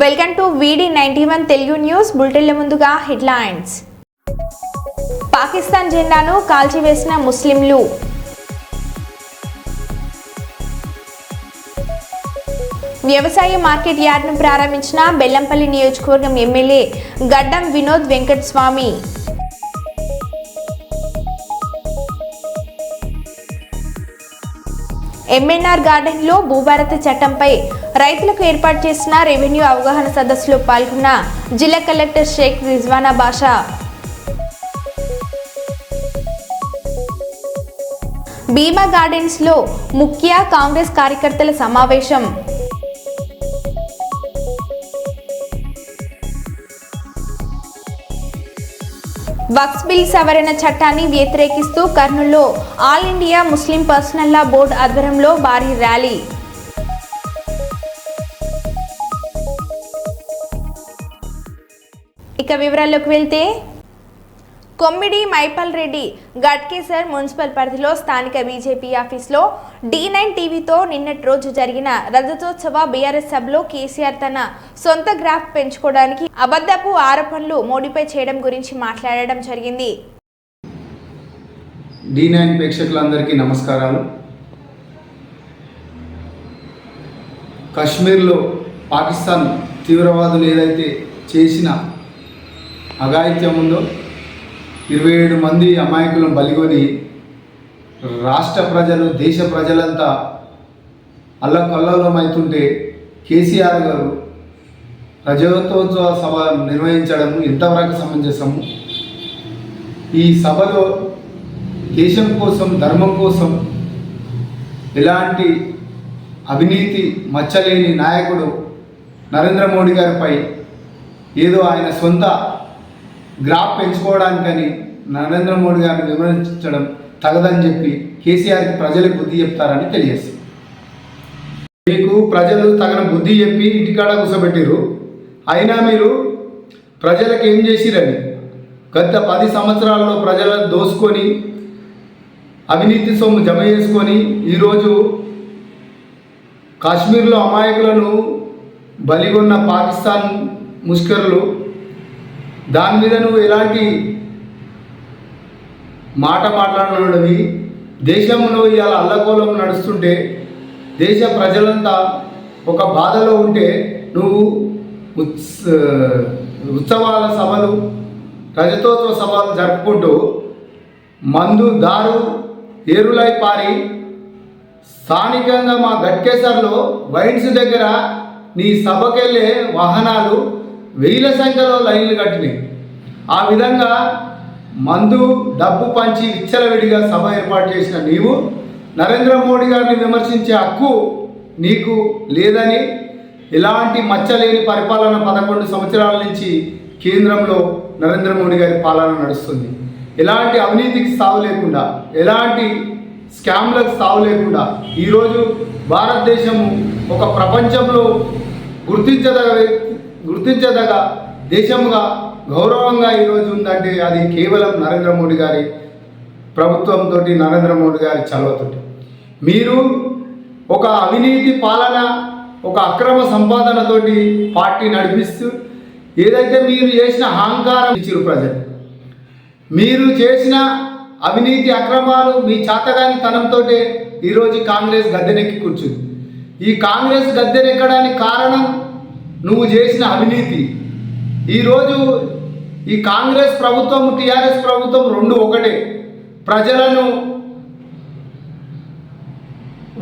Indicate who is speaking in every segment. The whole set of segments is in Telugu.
Speaker 1: వెల్కమ్ టు వీడి నైన్టీ వన్ తెలుగు న్యూస్ బులెటిన్ల ముందుగా హెడ్లైన్స్. పాకిస్తాన్ జెండాను కాల్చివేసిన ముస్లింలు. వ్యవసాయ మార్కెట్ యార్డ్ను ప్రారంభించిన బెల్లంపల్లి నియోజకవర్గం ఎమ్మెల్యే గడ్డం వినోద్ వెంకటస్వామి. ఎంఎన్ఆర్ గార్డెన్లో భూభారత చట్టంపై రైతులకు ఏర్పాటు చేసిన రెవెన్యూ అవగాహన సదస్సులో పాల్గొన్న జిల్లా కలెక్టర్ షేక్ రిజ్వానా బాషా. భీమా గార్డెన్స్లో ముఖ్య కాంగ్రెస్ కార్యకర్తల సమావేశం. వక్స్ బిల్ సవరణ చట్టాన్ని వ్యతిరేకిస్తూ కర్నూలులో All India Muslim Personal Law Board ఆధ్వర్యంలో భారీ ర్యాలీ. ఇక వివరాల్లోకి వెళ్తే కొమ్మిడి మైపాల్ రెడ్డి గట్కేసర్ మున్సిపల్ పరిధిలో స్థానిక బీజేపీ ఆఫీస్లో డి నైన్ టీవీతో నిన్నటి రోజు జరిగిన రజతోత్సవ బీఆర్ఎస్ సభలో కేసీఆర్ తన సొంత గ్రాఫ్ పెంచుకోవడానికి అబద్ధపు ఆరోపణలు మోడీపై చేయడం గురించి మాట్లాడడం జరిగింది.
Speaker 2: డి నైన్ ప్రేక్షకులందరికీ నమస్కారాలు. కశ్మీర్లో పాకిస్తాన్ తీవ్రవాదులు ఏదైతే చేసిన అఘాయిత్యం ఉందో ఇరవై ఏడు మంది అమాయకులను బలిగొని రాష్ట్ర ప్రజలు దేశ ప్రజలంతా అల్లకల్లోలమవుతుంటే కేసీఆర్ గారు రజతోత్సవ సభ నిర్వహించడం ఎంతవరకు సమంజసము ఈ సభలో దేశం కోసం ధర్మం కోసం ఎలాంటి అవినీతి మచ్చలేని నాయకుడు నరేంద్ర మోడీ గారిపై ఏదో ఆయన సొంత గ్రాఫ్ పెంచుకోవడానికని నరేంద్ర మోడీ గారిని విమర్శించడం తగదని చెప్పి కేసీఆర్కి ప్రజలకు బుద్ధి చెప్తారని తెలియజేస్తుంది. మీకు ప్రజలు తగిన బుద్ధి చెప్పి ఇంటికాడ కూర్చోబెట్టిరు అయినా మీరు ప్రజలకు ఏం చేసిరని గత పది సంవత్సరాల్లో ప్రజలను దోసుకొని అవినీతి సొమ్ము జమ చేసుకొని ఈరోజు కాశ్మీర్లో అమాయకులను బలిగొన్న పాకిస్తాన్ ముష్కరులు దాని మీద నువ్వు ఎలాంటి మాట మాట్లాడినవి దేశంలో ఇవాళ అల్లకోలం నడుస్తుంటే దేశ ప్రజలంతా ఒక బాధలో ఉంటే నువ్వు ఉత్స ఉత్సవాల సభలు రజతోత్సవ సభలు జరుపుకుంటూ మందు దారు ఏరులై పారి స్థానికంగా మా గట్కేసర్లో వైన్స్ దగ్గర నీ సభకెళ్ళే వాహనాలు వేల సంఖ్యలో లైన్లు కట్టినాయి. ఆ విధంగా మందు డబ్బు పంచి విచ్చలవిడిగా సభ ఏర్పాటు చేసిన నీవు నరేంద్ర మోడీ గారిని విమర్శించే హక్కు నీకు లేదని ఎలాంటి మచ్చలేని పరిపాలన పదకొండు సంవత్సరాల నుంచి కేంద్రంలో నరేంద్ర మోడీ గారి పాలన నడుస్తుంది. ఎలాంటి అవినీతికి సావు లేకుండా ఎలాంటి స్కామ్లకు సావు లేకుండా ఈరోజు భారతదేశము ఒక ప్రపంచంలో గుర్తించదగ గుర్తించదగ దేశంగా గౌరవంగా ఈరోజు ఉందంటే అది కేవలం నరేంద్ర మోడీ గారి ప్రభుత్వంతో నరేంద్ర మోడీ గారి చలవతోటి మీరు ఒక అవినీతి పాలన ఒక అక్రమ సంపాదనతోటి పార్టీ నడిపిస్తూ ఏదైతే మీరు చేసిన అహంకారం ఇచ్చారు ప్రజలు మీరు చేసిన అవినీతి అక్రమాలు మీ చాతగాని తనంతో ఈరోజు కాంగ్రెస్ గద్దెనెక్కి కూర్చుంది. ఈ కాంగ్రెస్ గద్దెనెక్కడానికి కారణం నువ్వు చేసిన అవినీతి. ఈరోజు ఈ కాంగ్రెస్ ప్రభుత్వం టీఆర్ఎస్ ప్రభుత్వం రెండు ఒకటే. ప్రజలను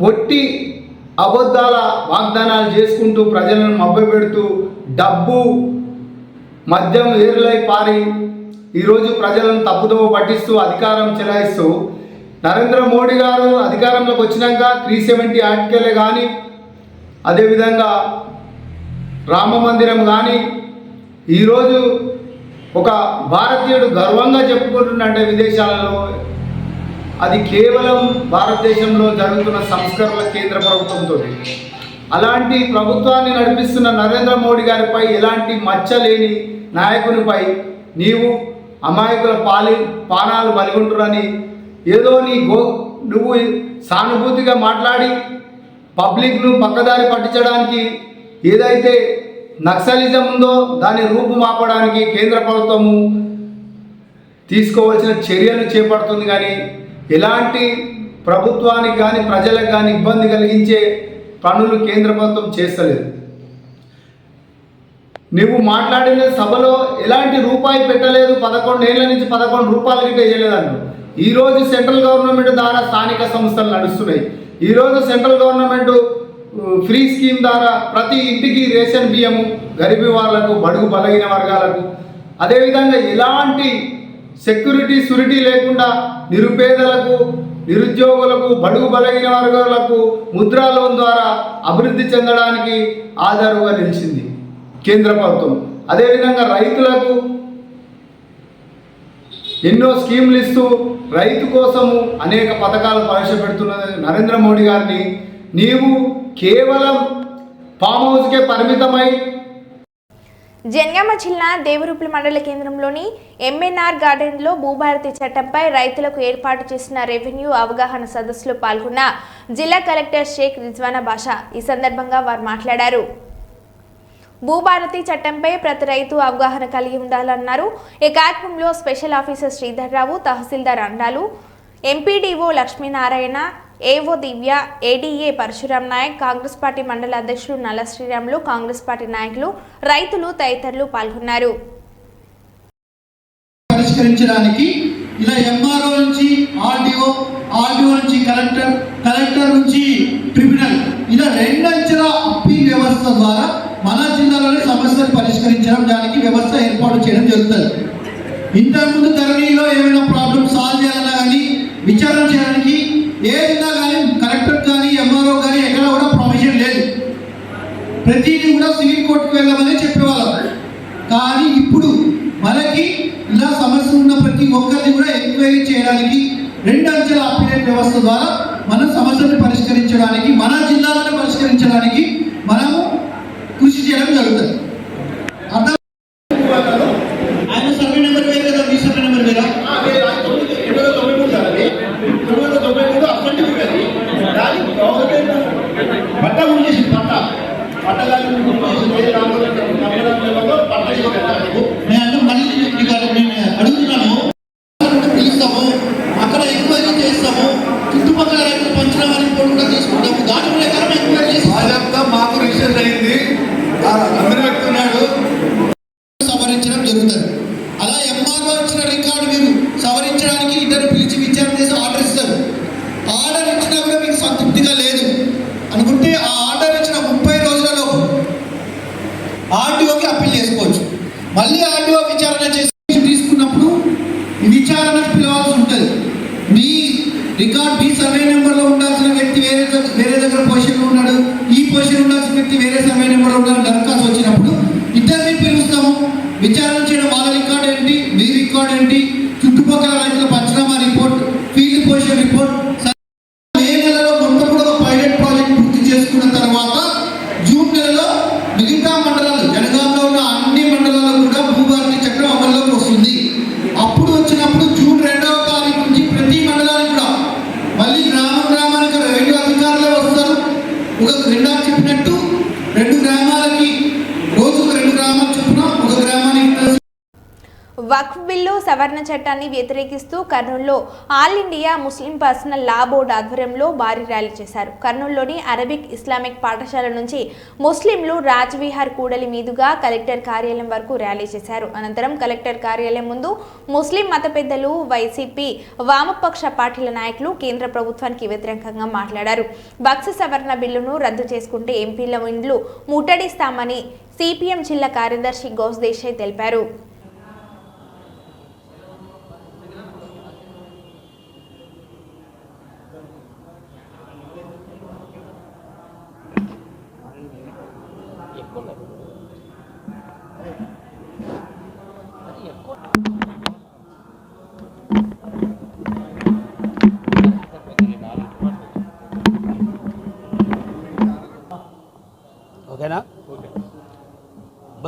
Speaker 2: ఒట్టి అబద్ధాల వాగ్దానాలు చేసుకుంటూ ప్రజలను మభ్యపెడుతూ డబ్బు మద్యం ఏరులై పారి ఈరోజు ప్రజలను తప్పుదోవ పట్టిస్తూ అధికారం చెలాయిస్తూ నరేంద్ర మోడీ గారు అధికారంలోకి వచ్చినాక త్రీ సెవెంటీ ఆర్టికలే కానీ అదేవిధంగా రామ మందిరం కానీ ఈరోజు ఒక భారతీయుడు గర్వంగా చెప్పుకుంటుండే విదేశాలలో అది కేవలం భారతదేశంలో జరుగుతున్న సంస్కరణల కేంద్ర ప్రభుత్వంతో. అలాంటి ప్రభుత్వాన్ని నడిపిస్తున్న నరేంద్ర మోడీ గారిపై ఎలాంటి మచ్చలేని నాయకునిపై నీవు అమాయకుల పాలి పానాలు బలిగొంటురని ఏదో నీ గో నువ్వు సానుభూతిగా మాట్లాడి పబ్లిక్ను పక్కదారి పట్టించడానికి ఏదైతే నక్సలిజం ఉందో దాన్ని రూపుమాపడానికి కేంద్ర ప్రభుత్వము తీసుకోవాల్సిన చర్యలు చేపడుతుంది కానీ ఎలాంటి ప్రభుత్వానికి కానీ ప్రజలకు కానీ ఇబ్బంది కలిగించే పనులు కేంద్ర ప్రభుత్వం చేస్తలేదు. నువ్వు మాట్లాడిన సభలో ఎలాంటి రూపాయి పెట్టలేదు పదకొండు ఏళ్ళ నుంచి పదకొండు రూపాయలు గిట్ట వేయలేదన్నారు ఈరోజు సెంట్రల్ గవర్నమెంట్ ద్వారా స్థానిక సంస్థలు నడుస్తున్నాయి. ఈరోజు సెంట్రల్ గవర్నమెంట్ ఫ్రీ స్కీమ్ ద్వారా ప్రతి ఇంటికి రేషన్ బియ్యము గరిబి వాళ్ళకు బడుగు బలహీన వర్గాలకు. అదేవిధంగా ఎలాంటి సెక్యూరిటీ సురిటీ లేకుండా నిరుపేదలకు నిరుద్యోగులకు బడుగు బలహీన వర్గాలకు ముద్రా లోన్ ద్వారా అభివృద్ధి చెందడానికి ఆధారుగా నిలిచింది కేంద్ర ప్రభుత్వం. అదేవిధంగా రైతులకు ఎన్నో స్కీములు ఇస్తూ రైతు కోసము అనేక పథకాలు ప్రవేశపెడుతున్న నరేంద్ర మోడీ గారిని. నీవు కేవలం ఫామ్ హౌస్కే పరిమితమై
Speaker 1: జనగామ జిల్లా దేవరూపుల మండల కేంద్రంలోని ఎంఎన్ఆర్ గార్డెన్లో భూభారతి చట్టంపై రైతులకు ఏర్పాటు చేసిన రెవెన్యూ అవగాహన సదస్సులో పాల్గొన్న జిల్లా కలెక్టర్ షేక్ రిజ్వానా బాషా ఈ సందర్భంగా వారు మాట్లాడారు. భూభారతి చట్టంపై ప్రతి రైతు అవగాహన కలిగి ఉండాలన్నారు. ఈ కార్యక్రమంలో special officer Sridhar Rao tahsildar Andalu MPDO Lakshminarayana AO Divya ADA Parasuram Naik Congress party మండల అధ్యక్షులు నల్ల శ్రీరాములు కాంగ్రెస్ పార్టీ నాయకులు రైతులు తదితరులు పాల్గొన్నారు.
Speaker 3: పరిష్కరించడానికి ఇలా ఎంఆర్ఓ నుంచి ఆర్డీఓ ఆర్డీఓ నుంచి కలెక్టర్ కలెక్టర్ నుంచి ట్రిబ్యునల్ ఇలా రెండంచెల అప్పీల్ వ్యవస్థ ద్వారా మన జిల్లాలోని సమస్యలు పరిష్కరించడం దానికి వ్యవస్థ ఏర్పాటు చేయడం జరుగుతుంది. ఇంతకుముందు ధరణిలో ఏమైనా ప్రాబ్లమ్ సాల్వ్ చేయాలన్నా కానీ విచారణ చేయడానికి ఏ విధంగా కానీ కలెక్టర్ కానీ ఎంఆర్ఓ కానీ ఎక్కడ కూడా ప్రొవిజన్ లేదు. ప్రతిదీ కూడా సివిల్ కోర్టుకు వెళ్ళమని చెప్పేవాళ్ళం. కానీ ఇప్పుడు మనకి ఇలా సమస్య ఉన్న ప్రతి ఒక్కరిని కూడా ఎంక్వైరీ చేయడానికి రెండు అంచెల అప్డేట్ వ్యవస్థ ద్వారా మన సమస్యను పరిష్కరించడానికి మన జిల్లాలను పరిష్కరించడానికి మనము కృషి చేయడం జరుగుతుంది అర్థం ఆయన సర్వే నెంబర్ వేరు కదా మీ సర్వే నెంబర్ వేరా
Speaker 4: పట్ట గురించి పట్ట పట్టగాలి పట్ట.
Speaker 3: నేను అంటే మళ్ళీ మీకు అక్కడ నేను అడుగుతున్నాను పిలుస్తాము అక్కడ ఎంక్వైరీ చేస్తాము చుట్టుపక్కల రైతులు పంచనామా రిపోర్ట్ కూడా తీసుకుంటాము దాని ప్రకారం ఎంక్వైరీ చేసి
Speaker 2: భాజపా మాకు రిజిస్టర్ అయింది అందరూ చెప్తున్నాడు
Speaker 3: సవరించడం జరుగుతుంది అలా ఎంఆర్ఓ ఇచ్చిన రికార్డు మీరు సవరించడానికి ఇద్దరు పిలిచి విచారణ చేసి ఆర్డర్ ఇస్తారు ఆర్డర్ ఇచ్చినా కూడా మీకు సంతృప్తిగా లేదు అనుకుంటే ఆ ఆర్డర్ ఇచ్చిన ముప్పై రోజులలో ఆర్డీఓకి అప్పీల్ చేసుకోవచ్చు మళ్ళీ ఆర్డీఓ విచారణ చేసి తీసుకున్నప్పుడు విచారణకు పిలవాల్సి ఉంటుంది మీ రికార్డ్ మీ సర్వే నెంబర్లో ఉండాల్సిన వ్యక్తి వేరే దగ్గ- వేరే దగ్గర పొజిషన్లో ఉన్నాడు ఈ పొజిషన్ ఉండాల్సిన వ్యక్తి వేరే సమయంలో కూడా ఉన్నాడు దరఖాస్తు వచ్చినప్పుడు ఇద్దరిని పిలుస్తాము. విచారణ చేయడం వాళ్ళ రికార్డ్ ఏంటి? మీ రికార్డ్ ఏంటి? చుట్టుపక్కల రైతుల panchanama report field position report
Speaker 1: సవరణ చట్టాన్ని వ్యతిరేకిస్తూ కర్నూలులో All India Muslim Personal Law Board ఆధ్వర్యంలో భారీ ర్యాలీ చేశారు. కర్నూలులోని అరబిక్ ఇస్లామిక్ పాఠశాల నుంచి ముస్లింలు రాజ్విహార్ కూడలి మీదుగా కలెక్టర్ కార్యాలయం వరకు ర్యాలీ చేశారు. అనంతరం కలెక్టర్ కార్యాలయం ముందు ముస్లిం మత పెద్దలు వైసీపీ వామపక్ష పార్టీల నాయకులు కేంద్ర ప్రభుత్వానికి వ్యతిరేకంగా మాట్లాడారు. బక్స్ సవరణ బిల్లును రద్దు చేసుకుంటే ఎంపీల ఇండ్లు ముట్టడిస్తామని సిపిఎం జిల్లా కార్యదర్శి గౌస్ దేశాయ్ తెలిపారు.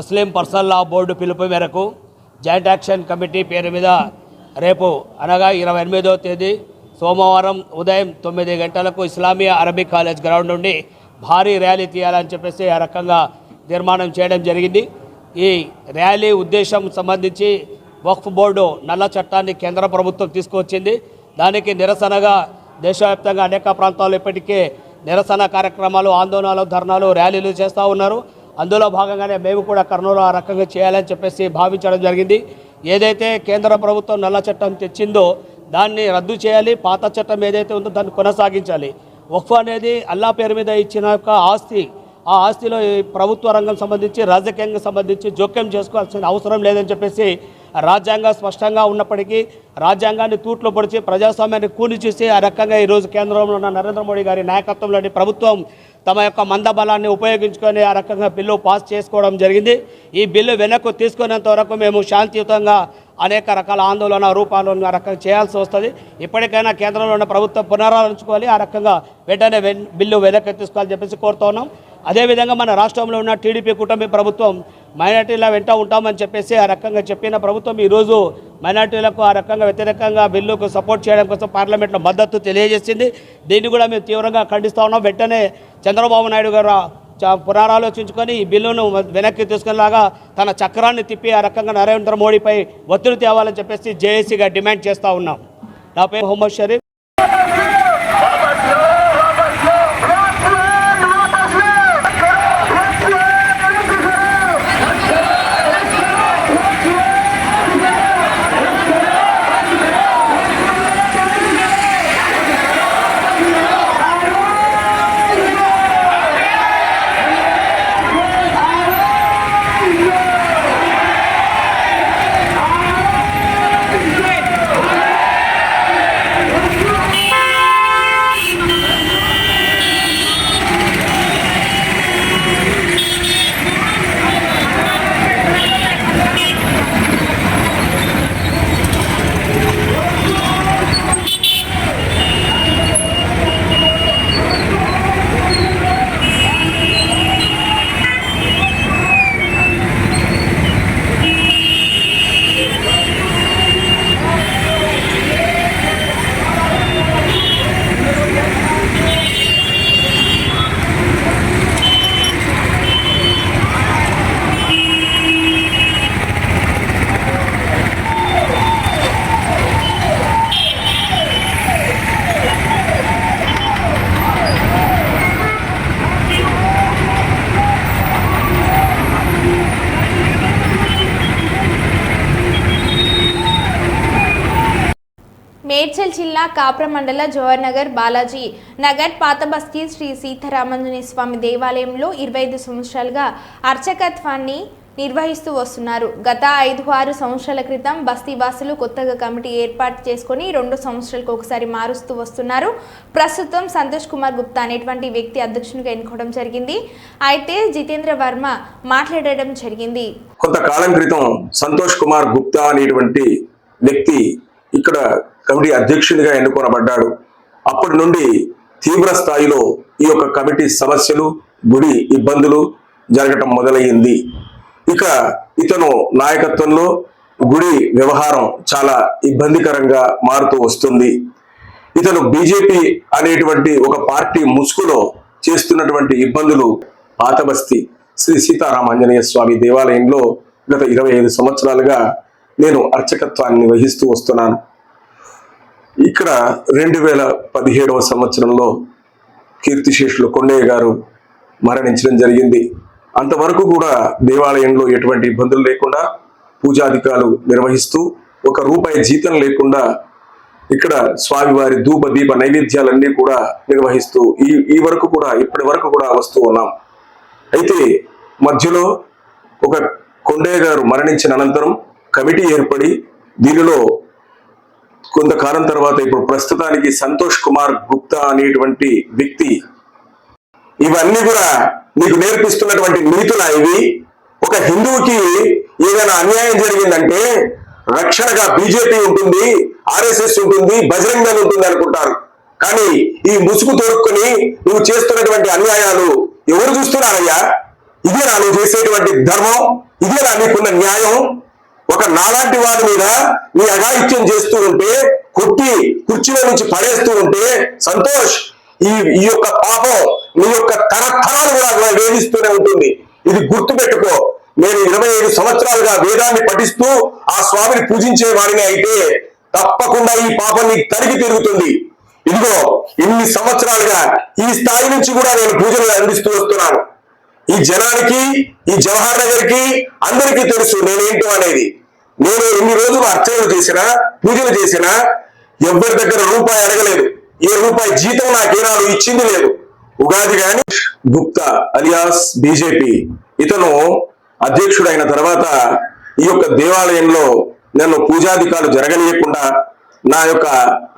Speaker 5: ముస్లిం పర్సనల్ లా బోర్డు పిలుపు మేరకు జాయింట్ యాక్షన్ కమిటీ పేరు మీద రేపు అనగా ఇరవై ఎనిమిదవ తేదీ సోమవారం ఉదయం తొమ్మిది గంటలకు ఇస్లామియా అరబిక్ కాలేజ్ గ్రౌండ్ నుండి భారీ ర్యాలీ తీయాలని చెప్పేసి ఆ రకంగా నిర్మాణం చేయడం జరిగింది. ఈ ర్యాలీ ఉద్దేశం సంబంధించి వక్ఫ్ బోర్డు నల్ల చట్టాన్ని కేంద్ర ప్రభుత్వం తీసుకువచ్చింది. దానికి నిరసనగా దేశవ్యాప్తంగా అనేక ప్రాంతాల్లో ఇప్పటికే నిరసన కార్యక్రమాలు ఆందోళనలు ధర్నాలు ర్యాలీలు చేస్తూ ఉన్నారు. అందులో భాగంగానే మేము కూడా కర్నూలు ఆ రకంగా చేయాలని చెప్పేసి భావించడం జరిగింది. ఏదైతే కేంద్ర ప్రభుత్వం నల్ల చట్టం తెచ్చిందో దాన్ని రద్దు చేయాలి పాత చట్టం ఏదైతే ఉందో దాన్ని కొనసాగించాలి. వక్ఫ్ అనేది అల్లా పేరు మీద ఇచ్చిన ఆస్తి. ఆ ఆస్తిలో ఈ ప్రభుత్వ రంగం సంబంధించి రాజకీయంగా సంబంధించి జోక్యం చేసుకోవాల్సిన అవసరం లేదని చెప్పేసి రాజ్యాంగం స్పష్టంగా ఉన్నప్పటికీ రాజ్యాంగాన్ని తూట్లో పొడిచి ప్రజాస్వామ్యాన్ని కూలి చేసి ఆ రకంగా ఈరోజు కేంద్రంలో ఉన్న నరేంద్ర మోడీ గారి నాయకత్వంలోని ప్రభుత్వం తమ యొక్క మందబలాన్ని ఉపయోగించుకొని ఆ రకంగా బిల్లు పాస్ చేసుకోవడం జరిగింది. ఈ బిల్లు వెనక్కు తీసుకునేంత వరకు మేము శాంతియుతంగా అనేక రకాల ఆందోళన రూపాలను ఆ రకంగా చేయాల్సి వస్తుంది. ఇప్పటికైనా కేంద్రంలో ఉన్న ప్రభుత్వం పునరాలోచించుకోవాలి. ఆ రకంగా వెంటనే వెన్- బిల్లు వెనక్కి తీసుకోవాలని చెప్పేసి కోరుతున్నాం అదేవిధంగా మన రాష్ట్రంలో ఉన్న టీడీపీ కూటమి ప్రభుత్వం మైనార్టీల వెంట ఉంటామని చెప్పేసి ఆ రకంగా చెప్పిన ప్రభుత్వం ఈరోజు మైనార్టీలకు ఆ రకంగా వ్యతిరేకంగా బిల్లుకు సపోర్ట్ చేయడం కోసం పార్లమెంట్లో మద్దతు తెలియజేసింది. దీన్ని కూడా మేము తీవ్రంగా ఖండిస్తూ ఉన్నాం. వెంటనే చంద్రబాబు నాయుడు గారు చ- పునరాలోచించుకొని ఈ బిల్లును వెనక్కి తీసుకునేలాగా తన చక్రాన్ని తిప్పి ఆ రకంగా నరేంద్ర మోడీపై ఒత్తిడి తేవాలని చెప్పేసి జేఏసీగా డిమాండ్ చేస్తూ ఉన్నాం. నా పేరు మొహమ్మద్ షరీఫ్.
Speaker 1: కాప్రమండల మండల జవహర్ నగర్ బాలాజీ నగర్ పాత బస్తీ శ్రీ సీతారామంజని స్వామి దేవాలయంలో ఇరవై ఐదు సంవత్సరాలుగా అర్చకత్వాన్ని నిర్వహిస్తూ వస్తున్నారు. గత ఐదు ఆరు సంవత్సరాల క్రితం బస్తీ వాసులు కొత్తగా కమిటీ ఏర్పాటు చేసుకొని రెండు సంవత్సరాలకు ఒకసారి మారుస్తూ వస్తున్నారు. ప్రస్తుతం సంతోష్ కుమార్ గుప్తా అనేటువంటి వ్యక్తి అధ్యక్షునిగా ఎన్నుకోవడం జరిగింది. అయితే జితేంద్ర వర్మ మాట్లాడడం జరిగింది.
Speaker 6: కొంతకాలం క్రితం సంతోష్ కుమార్ గుప్తా అనేటువంటి వ్యక్తి ఇక్కడ కమిటీ అధ్యక్షునిగా ఎన్నుకోనబడ్డాడు. అప్పటి నుండి తీవ్ర స్థాయిలో ఈ యొక్క కమిటీ సమస్యలు గుడి ఇబ్బందులు జరగటం మొదలయ్యింది. ఇక ఇతను నాయకత్వంలో గుడి వ్యవహారం చాలా ఇబ్బందికరంగా మారుతూ వస్తుంది. ఇతను బీజేపీ అనేటువంటి ఒక పార్టీ ముసుగులో చేస్తున్నటువంటి ఇబ్బందులు పాతబస్తి. శ్రీ సీతారామాంజనేయ స్వామి దేవాలయంలో గత ఇరవై ఐదు సంవత్సరాలుగా నేను అర్చకత్వాన్ని వహిస్తూ వస్తున్నాను. ఇక్కడ రెండు వేల పదిహేడవ సంవత్సరంలో కీర్తిశేషులు కొండయ్య గారు మరణించడం జరిగింది. అంతవరకు కూడా దేవాలయంలో ఎటువంటి ఇబ్బందులు లేకుండా పూజాధికారులు నిర్వహిస్తూ ఒక రూపాయి జీతం లేకుండా ఇక్కడ స్వామివారి ధూప దీప నైవేద్యాలన్నీ కూడా నిర్వహిస్తూ ఈ ఈ వరకు కూడా ఇప్పటి వరకు కూడా వస్తూ ఉన్నాం. అయితే మధ్యలో ఒక కొండయ్య గారు మరణించిన అనంతరం కమిటీ ఏర్పడి దీనిలో కొంతకాలం తర్వాత ఇప్పుడు ప్రస్తుతానికి సంతోష్ కుమార్ గుప్తా అనేటువంటి వ్యక్తి ఇవన్నీ కూడా నీకు నేర్పిస్తున్నటువంటి నీతులా ఇవి. ఒక హిందువుకి ఏదైనా అన్యాయం జరిగిందంటే రక్షణగా బీజేపీ ఉంటుంది ఆర్ఎస్ఎస్ ఉంటుంది బజరంగ దళ్ ఉంటుంది అనుకుంటారు. కానీ ఈ ముసుగు తోడుకొని నువ్వు చేస్తున్నటువంటి అన్యాయాలు ఎవరు చూస్తున్నారయ్యా? ఇదేనా నువ్వు చేసేటువంటి ధర్మం? ఇదే నా నీకున్న న్యాయం? ఒక నాలాంటి వారి మీద నీ అఘాయిత్యం చేస్తూ ఉంటే కొట్టి కుర్చీలో నుంచి పడేస్తూ ఉంటే సంతోష్ ఈ ఈ యొక్క పాపం నీ యొక్క తరతరాలు కూడా వేధిస్తూనే ఉంటుంది. ఇది గుర్తు పెట్టుకో నేను ఇరవై ఐదు సంవత్సరాలుగా వేదాన్ని పఠిస్తూ ఆ స్వామిని పూజించే వాడిని అయితే తప్పకుండా ఈ పాపం నీకు తరిగి తిరుగుతుంది ఇదిగో ఇన్ని సంవత్సరాలుగా ఈ స్థాయి నుంచి కూడా నేను పూజలు అందిస్తూ వస్తున్నాను. ఈ జనానికి ఈ జవహర్ నగర్కి అందరికీ తెలుసు నేనేంటో అనేది. నేను ఇన్ని రోజులు అర్చనలు చేసినా పూజలు చేసినా ఎవరి దగ్గర రూపాయి అడగలేదు. ఏ రూపాయి జీతం నాకేనాడు ఇచ్చింది లేదు. ఉగాది గాని గుప్తా అలియాస్ బీజేపీ ఇతను అధ్యక్షుడైన తర్వాత ఈ యొక్క దేవాలయంలో నన్ను పూజాధికారులు జరగనీయకుండా నా యొక్క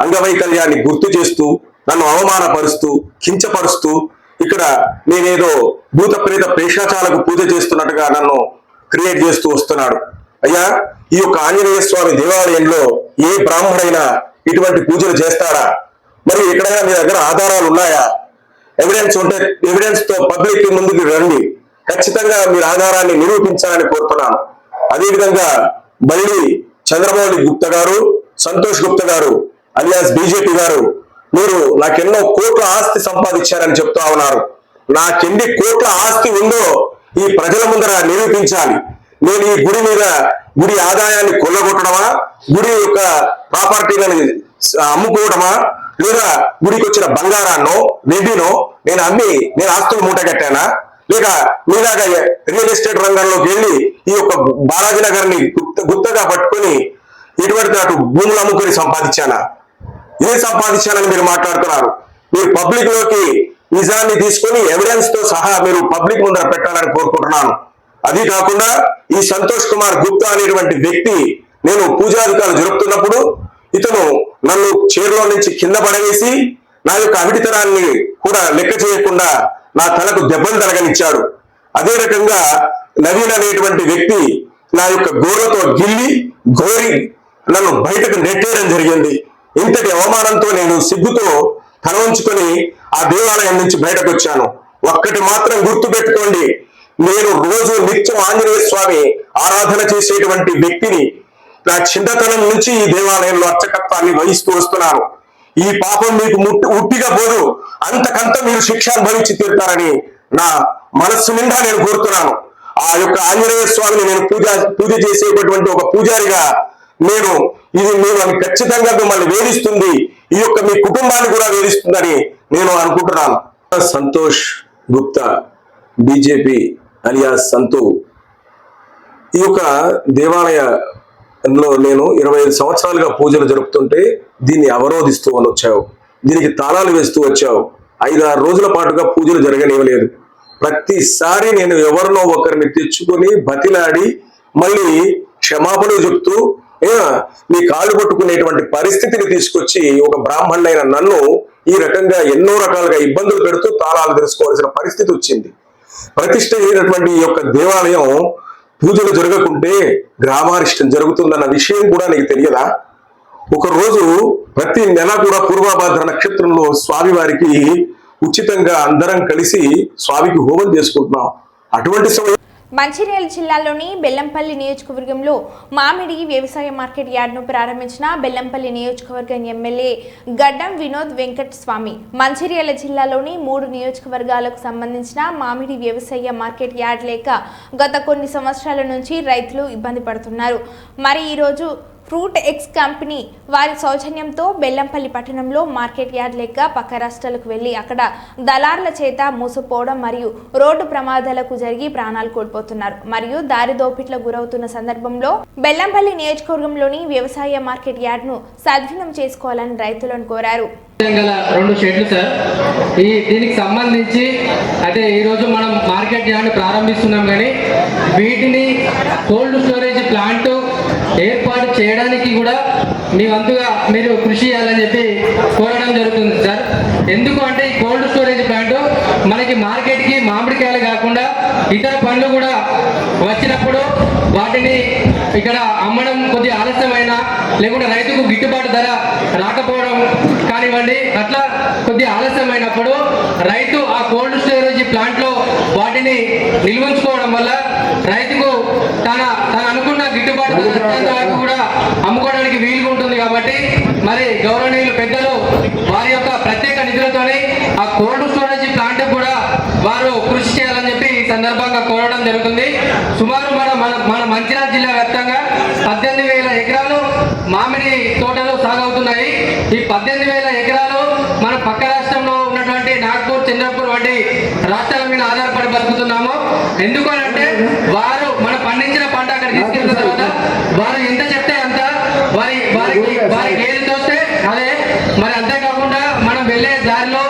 Speaker 6: అంగవైకల్యాన్ని గుర్తు చేస్తూ నన్ను అవమానపరుస్తూ కించపరుస్తూ ఇక్కడ నేనేదో భూత ప్రేత పేషాచాలకు పూజ చేస్తున్నట్టుగా నన్ను క్రియేట్ చేస్తూ వస్తున్నాడు. అయ్యా ఈ యొక్క ఆంజనేయ స్వామి దేవాలయంలో ఏ బ్రాహ్మణైనా ఇటువంటి పూజలు చేస్తాడా? మరి ఎక్కడైనా మీ దగ్గర ఆధారాలు ఉన్నాయా? ఎవిడెన్స్ ఉంటే ఎవిడెన్స్తో పబ్లిక్ ముందుకు రండి. ఖచ్చితంగా మీరు ఆధారాన్ని నిరూపించాలని కోరుతున్నాను. అదేవిధంగా మళ్ళీ చంద్రమౌళి గుప్తా గారు సంతోష్ గుప్తా గారు అలియాస్ బీజేపీ గారు మీరు నాకెన్నో కోట్ల ఆస్తి సంపాదించారని చెప్తా ఉన్నారు. నాకెన్ని కోట్ల ఆస్తి ఉందో ఈ ప్రజల ముందర నిరూపించాలి. నేను ఈ గుడి మీద గుడి ఆదాయాన్ని కొల్లగొట్టడమా? గుడి యొక్క ప్రాపర్టీలను అమ్ముకోవడమా? లేదా గుడికి వచ్చిన బంగారాన్నో వెండినో నేను అమ్మి నేను ఆస్తులు మూటగట్టానా లేక మీలాగా రియల్ ఎస్టేట్ రంగంలోకి వెళ్ళి ఈ యొక్క బాలాజీ నగర్ని గుత్త గుత్తగా పట్టుకొని ఎటువంటి అటు భూములు అమ్ముకొని సంపాదించానా? ఏం సంపాదించాలని మీరు మాట్లాడుతున్నారు? మీరు పబ్లిక్లోకి నిజాన్ని తీసుకొని ఎవిడెన్స్తో సహా మీరు పబ్లిక్ ముందర పెట్టాలని కోరుకుంటున్నాను. అది కాకుండా ఈ సంతోష్ కుమార్ గుప్తా అనేటువంటి వ్యక్తి నేను పూజాధికారులు జరుపుతున్నప్పుడు ఇతను నన్ను చీరలో నుంచి కింద పడవేసి నా యొక్క అవిటితనాన్ని కూడా లెక్క చేయకుండా నా తలకు దెబ్బలు తలగనిచ్చాడు అదే రకంగా నవీన్ అనేటువంటి వ్యక్తి నా యొక్క గోరతో గిల్లి గోరి నన్ను బయటకు నెట్టేయడం జరిగింది. ఇంతటి అవమానంతో నేను సిగ్గుతో తల ఉంచుకొని ఆ దేవాలయం నుంచి బయటకు వచ్చాను ఒక్కటి మాత్రం గుర్తు పెట్టుకోండి నేను రోజు నిత్యం ఆంజనేయ స్వామి ఆరాధన చేసేటువంటి వ్యక్తిని నా చిన్నతనం నుంచి ఈ దేవాలయంలో అర్చకత్వాన్ని వహిస్తూ వస్తున్నాను. ఈ పాపం మీకు ముట్టి ఉట్టిగా పోదు. అంతకంత మీరు శిక్ష అనుభవించి తీరుతారని నా మనస్సు నిండా నేను కోరుతున్నాను. ఆ యొక్క ఆంజనేయ స్వామిని నేను పూజ పూజ చేసేటటువంటి ఒక పూజారిగా నేను ఇది నేను ఖచ్చితంగా మిమ్మల్ని వేధిస్తుంది. ఈ యొక్క మీ కుటుంబాన్ని కూడా వేధిస్తుందని నేను అనుకుంటున్నాను. Santosh Gupta BJP alias Santu. ఈ యొక్క దేవాలయంలో నేను ఇరవై ఐదు సంవత్సరాలుగా పూజలు జరుపుతుంటే దీన్ని అవరోధిస్తూ అని వచ్చావు. దీనికి తాళాలు వేస్తూ వచ్చావు. ఐదు ఆరు రోజుల పాటుగా పూజలు జరగనివ్వలేదు. ప్రతిసారి నేను ఎవరినో ఒకరిని తెచ్చుకొని బతిలాడి మళ్ళీ క్షమాపణలు చెప్తూ నీ మీ కాళ్ళు పట్టుకునేటువంటి పరిస్థితిని తీసుకొచ్చి ఒక బ్రాహ్మణుడైన నన్ను ఈ రకంగా ఎన్నో రకాలుగా ఇబ్బందులు పెడుతూ తాళాలు తెలుసుకోవాల్సిన పరిస్థితి వచ్చింది. ప్రతిష్ట అయినటువంటి ఈ యొక్క దేవాలయం పూజలు జరగకుంటే గ్రామారిష్టం జరుగుతుందన్న విషయం కూడా నీకు తెలియదా? ఒక రోజు ప్రతి నెల కూడా పూర్వభాద్ర నక్షత్రంలో స్వామి వారికి ఉచితంగా అందరం కలిసి స్వామికి హోమం చేసుకుంటున్నాం. అటువంటి సమయం
Speaker 1: మంచిర్యాల జిల్లాలోని బెల్లంపల్లి నియోజకవర్గంలో మామిడి వ్యవసాయ మార్కెట్ యార్డ్ను ప్రారంభించిన బెల్లంపల్లి నియోజకవర్గం ఎమ్మెల్యే గడ్డం వినోద్ వెంకట్ స్వామి. మంచిర్యాల జిల్లాలోని మూడు నియోజకవర్గాలకు సంబంధించిన మామిడి వ్యవసాయ మార్కెట్ యార్డ్ లేక గత కొన్ని సంవత్సరాల నుంచి రైతులు ఇబ్బంది పడుతున్నారు. మరి ఈరోజు ఫ్రూట్ ఎక్స్ కంపెనీ వారి సౌజన్యంతో బెల్లంపల్లి పట్టణంలో మార్కెట్ యార్డ్ లెక్క పక్క రాష్ట్రాలకు వెళ్ళి అక్కడ దళార్ల చేత మూసపోవడం మరియు రోడ్డు ప్రమాదాలకు జరిగి ప్రాణాలు కోల్పోతున్నారు. మరియు దారి దోపిట్లకు గురవుతున్న సందర్భంలో బెల్లంపల్లి నియోజకవర్గంలోని వ్యవసాయ మార్కెట్ యార్డ్ను సద్వినం చేసుకోవాలని రైతులను కోరారు.
Speaker 7: రెండు షెడ్లు సార్. ఈ దీనికి సంబంధించి అయితే ఈరోజు మనం మార్కెట్ యార్డ్ ప్రారంభిస్తున్నాం కానీ వీటిని కోల్డ్ స్టోరేజ్ ప్లాంట్ ఏర్పాటు చేయడానికి కూడా మీ వంతుగా మీరు కృషి చేయాలని చెప్పి కోరడం జరుగుతుంది సార్. ఎందుకు అంటే ఈ కోల్డ్ స్టోరేజ్ ప్లాంట్ మనకి మార్కెట్కి మామిడికాయలు కాకుండా ఇతర పండ్లు కూడా వచ్చినప్పుడు వాటిని ఇక్కడ అమ్మడం కొద్దిగా ఆలస్యమైన లేకుంటే రైతుకు గిట్టుబాటు ధర రాకపోవడం కానివ్వండి అట్లా కొద్దిగా ఆలస్యమైనప్పుడు రైతు ఆ కోల్డ్ స్టోరేజ్ ప్లాంట్లో వాటిని నిల్వించుకోవడం వల్ల రైతుకు తన తన అనుకున్న గిట్టుబాటు వరకు కూడా అమ్ముకోవడానికి వీలుగా ఉంటుంది కాబట్టి మరి గౌరవనీయులు పెద్దలు వారి యొక్క ప్రత్యేక నిధులతోనే ఆ కోల్డ్ స్టోరేజ్ ప్లాంట్ కూడా వారు కృషి చేయాలని చెప్పి ఈ సందర్భంగా కోరడం జరుగుతుంది. సుమారు మన మన మన మంచిర్యాల జిల్లా వ్యాప్తంగా పద్దెనిమిది వేల ఎకరాలు మామిడి తోటలు సాగవుతున్నాయి ఈ పద్దెనిమిది వేల ఎకరాలు మన పక్క రాష్ట్రాల మీద ఆధారపడి బతుకుతున్నాము? ఎందుకు అంటే వారు మన పండించిన పంట అక్కడ తీసుకెళ్ళిన తర్వాత వారు ఎంత చెప్తే అంత వారి వారికి వారికి ఏది చూస్తే అదే. మరి అంతేకాకుండా మనం వెళ్ళే దారిలో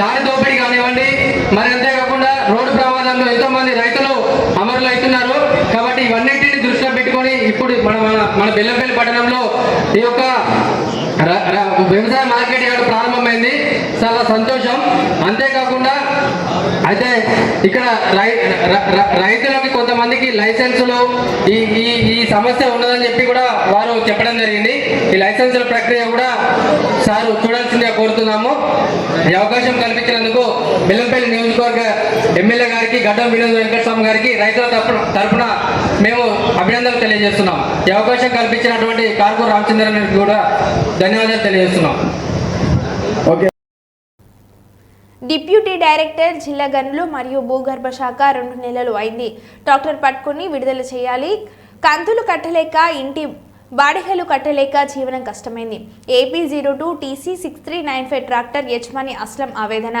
Speaker 7: దారి దోపిడీ కానివ్వండి మరి అంతేకాకుండా రోడ్డు ప్రమాదంలో ఎంతో మంది రైతులు అమరులు అవుతున్నారు. కాబట్టి ఇవన్నింటిని దృష్టిలో పెట్టుకొని ఇప్పుడు మన మన మన బెల్లంపల్లి పట్టణంలో ఈ యొక్క వ్యవసాయ మార్కెట్ ఇక్కడ ప్రారంభమైంది. చాలా సంతోషం. అంతేకాకుండా అయితే ఇక్కడ రై రైతులకి కొంతమందికి లైసెన్సులు ఈ ఈ ఈ సమస్య ఉన్నదని చెప్పి కూడా వారు చెప్పడం జరిగింది. ఈ లైసెన్సుల ప్రక్రియ కూడా సారు చూడాల్సిందిగా కోరుతున్నాము. ఈ అవకాశం కల్పించినందుకు బెల్లంపల్లి నియోజకవర్గ ఎమ్మెల్యే గారికి గడ్డం వినోద్ వెంకటస్వామి గారికి రైతుల తరపున తరపున మేము అభినందనలు తెలియజేస్తున్నాం ఈ అవకాశం కల్పించినటువంటి కార్పూర్ రామచంద్రన్ గారికి కూడా ధన్యవాదాలు తెలియజేస్తున్నాం
Speaker 1: డిప్యూటీ డైరెక్టర్ జిల్లా గనులు మరియు భూగర్భ శాఖ రెండు నెలలు అయింది. ట్రాక్టర్ పట్టుకుని విడుదల చేయాలి. కంతులు కట్టలేక ఇంటి బాడిగలు కట్టలేక జీవనం కష్టమైంది. AP zero two TC six three nine five tractor యజమాని అస్లం ఆవేదన.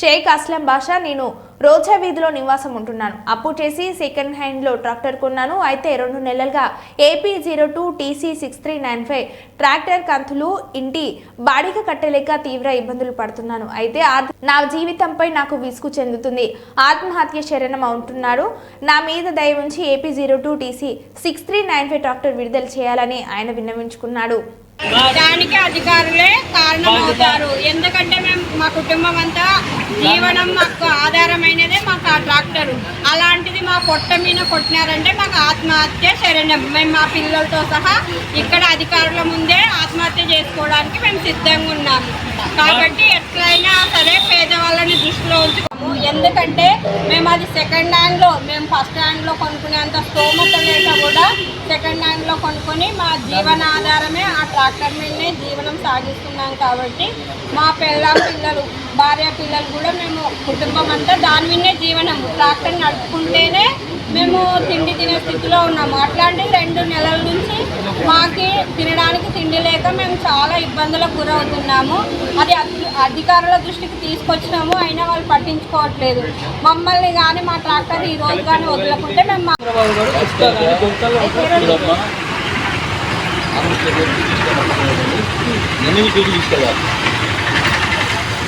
Speaker 1: షేక్ అస్లం బాషా నేను రోజా వీధిలో నివాసం ఉంటున్నాను. అప్పు చేసి సెకండ్ హ్యాండ్లో ట్రాక్టర్ కొన్నాను. అయితే రెండు నెలలుగా AP zero two TC six three nine five tractor కంతులు ఇంటి బాడిగ కట్టలేక తీవ్ర ఇబ్బందులు పడుతున్నాను. అయితే నా జీవితంపై నాకు విసుగు చెందుతుంది. ఆత్మహత్య శరణం ఉంటున్నాడు నా మీద దయ ఉంచి AP zero two TC six three nine five tractor విడుదల చేయాలని ఆయన విన్నవించుకున్నాడు.
Speaker 8: దానికి అధికారులే కారణం అవుతారు ఎందుకంటే మేము మా కుటుంబం అంతా జీవనం మాకు ఆధారమైనదే మాకు ఆ ట్రాక్టర్. అలాంటిది మా పొట్ట మీద కొట్టినారంటే మాకు ఆత్మహత్య శరణం. మేము మా పిల్లలతో సహా ఇక్కడ అధికారుల ముందే ఆత్మహత్య చేసుకోవడానికి మేము సిద్ధంగా ఉన్నాము కాబట్టి ఎట్లయినా సరే పేదవాళ్ళని దృష్టిలో ఉంచుకోము. ఎందుకంటే మేము అది సెకండ్ హ్యాండ్లో మేము ఫస్ట్ హ్యాండ్లో కొనుక్కునేంత స్తోమత లేక కూడా సెకండ్ హ్యాండ్లో కొనుక్కొని మా జీవన ఆధారమే ఆ ట్రాక్టర్ మీదనే జీవనం సాగిస్తున్నాం కాబట్టి మా పిల్ల పిల్లలు భార్య పిల్లలు కూడా మేము కుటుంబం అంతా దాని మీదనే జీవనం ట్రాక్టర్ నడుపుకుంటేనే మేము తిండి తినే స్థితిలో ఉన్నాము అట్లాంటి రెండు నెలల నుంచి మాకి తినడానికి తిండి లేక మేము చాలా ఇబ్బందులకు గురవుతున్నాము. అది అధికారుల దృష్టికి తీసుకొచ్చినాము అయినా వాళ్ళు పట్టించుకోవట్లేదు. మమ్మల్ని కానీ మా ట్రాక్టర్ ఈ రోజు కానీ వదలకుంటే మేము మా-
Speaker 4: ఎన్ని కేజీలు తీసుకెళ్ళాలి.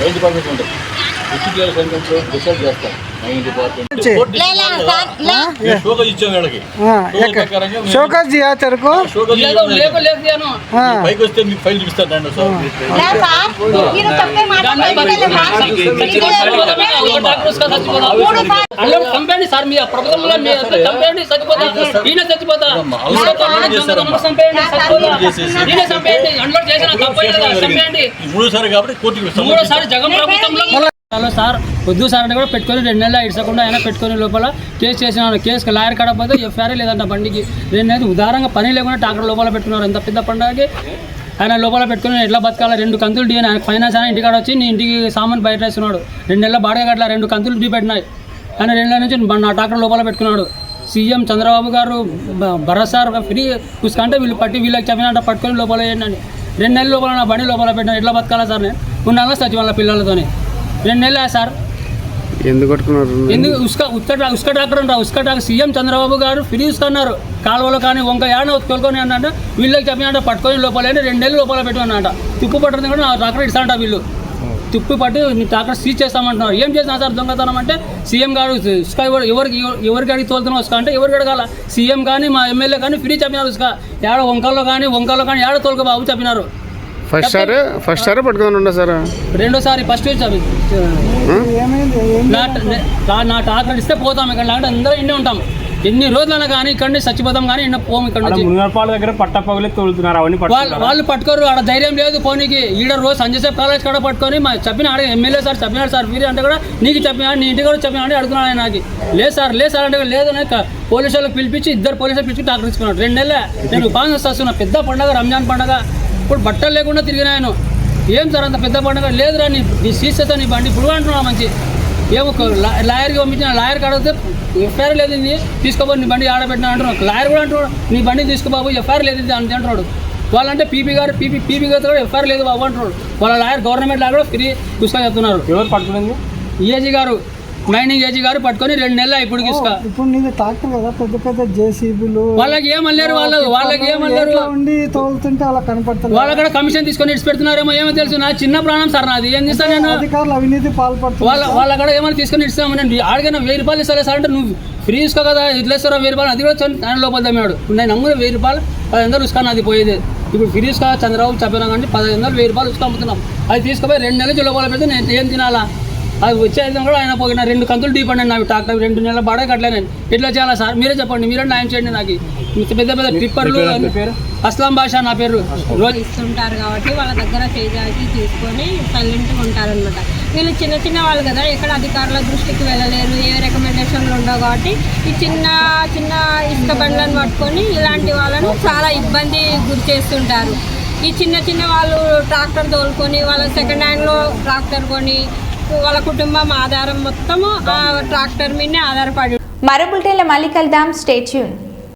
Speaker 4: రైతు డిపార్ట్మెంట్ ఉచితాల సంఘంలో డిసైడ్ సార్
Speaker 9: మీ ప్రభుత్వంలో చంపేయండి
Speaker 4: మూడోసారి కాబట్టి
Speaker 9: మూడోసారి జగన్ ప్రభుత్వంలో హలో సార్ వద్దు సార్ అంటే కూడా పెట్టుకొని రెండు నెలలు ఇడ్చకుండా ఆయన పెట్టుకొని లోపల కేసు చేసినాను. కేసుకి లాయర్ కాడపోతే ఎఫ్ఐఆర్ లేదంట బండికి. రెండు నెలలు ఉదారంగా పని లేకుండా ట్రాక్టర్ లోపల పెట్టుకున్నారు. ఎంత పెద్ద పండగకి? ఆయన లోపల పెట్టుకుని ఎట్లా బతకాల? రెండు కంతులు డీ ఆయన ఫైనాన్స్ ఆయన ఇంటికాడ వచ్చి నీ ఇంటికి సామాన్ బయట వేస్తున్నాడు. రెండు నెలల బాడగా కట్ల రెండు కంతులు డీ పెట్టినాయి. ఆయన రెండు నెలల నుంచి నా టాక్టర్ లోపల పెట్టుకున్నాడు. సీఎం చంద్రబాబు గారు బ- భరత్ సార్ ఫ్రీ చూసుకుంటే వీళ్ళు పట్టి వీళ్ళకి చెప్పినట్టు పట్టుకొని లోపల వేయండి అని. రెండు నెలల లోపల నా బండి లోపల పెట్టిన ఎట్లా బతకాలా సార్ నేను? ఉన్నాను సచివాలయ పిల్లలతోనే? రెండు నెలలా సార్.
Speaker 10: ఎందుకు కొట్టుకున్నారు?
Speaker 9: ఎందుకు ఉస్క ఉస్క ట్రా- ఉస్క ట్రాక్టర్ సీఎం చంద్రబాబు గారు ఫ్రీ ఉసుకన్నారు కాలువలో కానీ వంక యాడ తోలుకొని అన్నట్టు వీళ్ళకి చెప్పినట్ట పట్టుకొని లోపల రెండు నెలలు లోపల పెట్టుకున్నట తుప్పు పట్టుతుంది కూడా నా ట్రాక్టర్ ఇస్తాంట వీళ్ళు. తుప్పు పట్టి నీ ట్రాక్టర్ సీజ్ చేస్తామంటున్నారు. ఏం చేసినా సార్ దొంగతనం అంటే సీఎం గారు ఎవరు ఎవరికి ఎవరికి అడిగి తోలుతున్నా ఉస్క అంటే ఎవరికి అడగాల? సీఎం కానీ మా ఎమ్మెల్యే కానీ ఫ్రీ చెప్పినారు ఉస్క. ఏడ వంకల్లో కానీ వంకల్లో కానీ ఏడ తోలుక బాబు చెప్పినారు.
Speaker 10: First sir? ఫస్ట్ సార్ పట్టుకొని ఉండ సార్?
Speaker 9: రెండోసారి ఫస్ట్ నా ట్రాక్టర్ ఇస్తే పోతాం ఇక్కడ లేకపోతే అందరూ ఇండే ఉంటాం. ఎన్ని రోజులైనా కానీ ఇక్కడ నుంచి చచ్చిపోతాం కానీ ఇన్న పోము ఇక్కడ నుంచి.
Speaker 11: మునగపాల దగ్గర పట్ట పగులే తోలుతున్నారు అవన్నీ
Speaker 9: వాళ్ళు వాళ్ళు పట్టుకోరు ఆడ ధైర్యం లేదు పోనీకి. ఈడ రోజు సంజయ్ సేపు కాలేజ్ కాడ పట్టుకొని మా చెప్పిన ఆడ ఎమ్మెల్యే సార్ చెప్పినాడు సార్ వీరి అంటే కూడా నీకు చెప్పినా నీ ఇంటికి కూడా చెప్పినా అంటే అడుగుతున్నాడు ఆయన నాకు. లేదు సార్ లేదు సార్ అంటే లేదు పోలీసు వాళ్ళకి పిలిపించి ఇద్దరు పోలీసులు పిలిచి డాక్టర్ ఇచ్చుకున్నాడు రెండు నెలలే. నేను ఉపాధి వస్తున్నా. పెద్ద పండగ రంజాన్ పండగ. ఇప్పుడు బట్టలు లేకుండా తిరిగిన ఆయన. ఏం సార్ అంత పెద్ద పండగ లేదురా నీ నీ చేస్తా నీ బండి. ఇప్పుడు అంటున్నా మంచి. ఏమో లాయర్కి పంపించిన లాయర్కి అడిగితే ఎఫ్ఐఆర్ లేదు ఇది. తీసుకోబోయి నీ బండి ఆడబెట్టినా అంటున్నాడు లాయర్ కూడా అంటున్నాడు. నీ బండి తీసుకోబాబు ఎఫ్ఐఆర్ లేదు అని అంటున్నాడు. వాళ్ళంటే పీపీ గారు పీపీ పీపీ గారు కూడా ఎఫ్ఐఆర్ లేదు బాబు అంటున్నాడు. వాళ్ళ లాయర్ గవర్నమెంట్ లాయర్ కూడా ఫ్రీ ఇసుక చెప్తున్నారు.
Speaker 11: ఎవరు పట్టుకునింది?
Speaker 9: ఏజీ గారు. మైనింగ్ ఏజీ గారు పట్టుకొని రెండు నెలలు ఇప్పుడు ఇసుక
Speaker 12: ఇప్పుడు నీది ట్రాక్టర్ కదా పెద్ద పెద్ద జేసీబీలు.
Speaker 9: వాళ్ళకి ఏమనలేరు వాళ్ళు వాళ్ళకి ఏమనలేరు
Speaker 12: ఉండి తోలుతుంటే అలా
Speaker 9: వాళ్ళ కమిషన్ తీసుకొని ఇడిచి పెడుతున్నారేమో ఏమో తెలుసు. నా చిన్న ప్రాణం సార్ నాది. ఏం చేస్తాను నేను?
Speaker 12: అధికారులు అవినీతి
Speaker 9: వాళ్ళ
Speaker 12: పాల్పడుతున్నారు
Speaker 9: వాళ్ళ కూడా ఏమైనా తీసుకొని ఇస్తాము నేను ఆడికైనా వెయ్యి రూపాయలు ఇస్తా సార్ అంటే నువ్వు ఫ్రీ ఇసుకో కదా ఇట్లా ఇస్తారా వెయ్యి రూపాయలు. అది కూడా ఆయన లోపల దమ్మాడు నేను నమ్మున వెయ్యి రూపాయలు పది వందలు ఇసుకాను అది పోయేది. ఇప్పుడు ఫ్రీ ఇసుక చంద్రబాబు చెప్పినా కానీ పది వందలు వెయ్యి రూపాయలు ఇసుక అమ్ముతున్నాం. అది తీసుకుపోయి రెండు నెలలు లోపల పెడితే నేను ఏం తినాలా? అది వచ్చేది కూడా ఆయన పోయిన రెండు కంతులు డీపండి నావి ట్రాక్టర్ రెండు నెలల బాడే కట్టలే నేను. ఎట్లా చేయాలా సార్? మీరే చెప్పండి మీరే న్యాయం చేయండి నాకు. ఇంత పెద్ద పెద్ద టిప్పర్లు అస్లాం భాష నా పేరు. రోజు
Speaker 8: ఇస్తుంటారు కాబట్టి వాళ్ళ దగ్గర చేజాకి తీసుకొని సైలెంట్గా ఉంటారనమాట వీళ్ళు చిన్న చిన్న వాళ్ళు కదా ఎక్కడ అధికారుల దృష్టికి వెళ్ళలేరు ఏ రికమెండేషన్లు ఉండవు కాబట్టి ఈ చిన్న చిన్న ఇసుక బండ్లను పట్టుకొని ఇలాంటి వాళ్ళను చాలా ఇబ్బంది గురి చేస్తుంటారు. ఈ చిన్న చిన్న వాళ్ళు ట్రాక్టర్ తోలుకొని వాళ్ళ సెకండ్ హ్యాండ్లో ట్రాక్టర్ కొని వాళ్ళ కుటుంబం ఆధారం మొత్తము ఆ ట్రాక్టర్ మీదనే ఆధారపడి
Speaker 1: మరో బులెటిన్లో మళ్ళీ కలుద్దాం. స్టేట్యూన్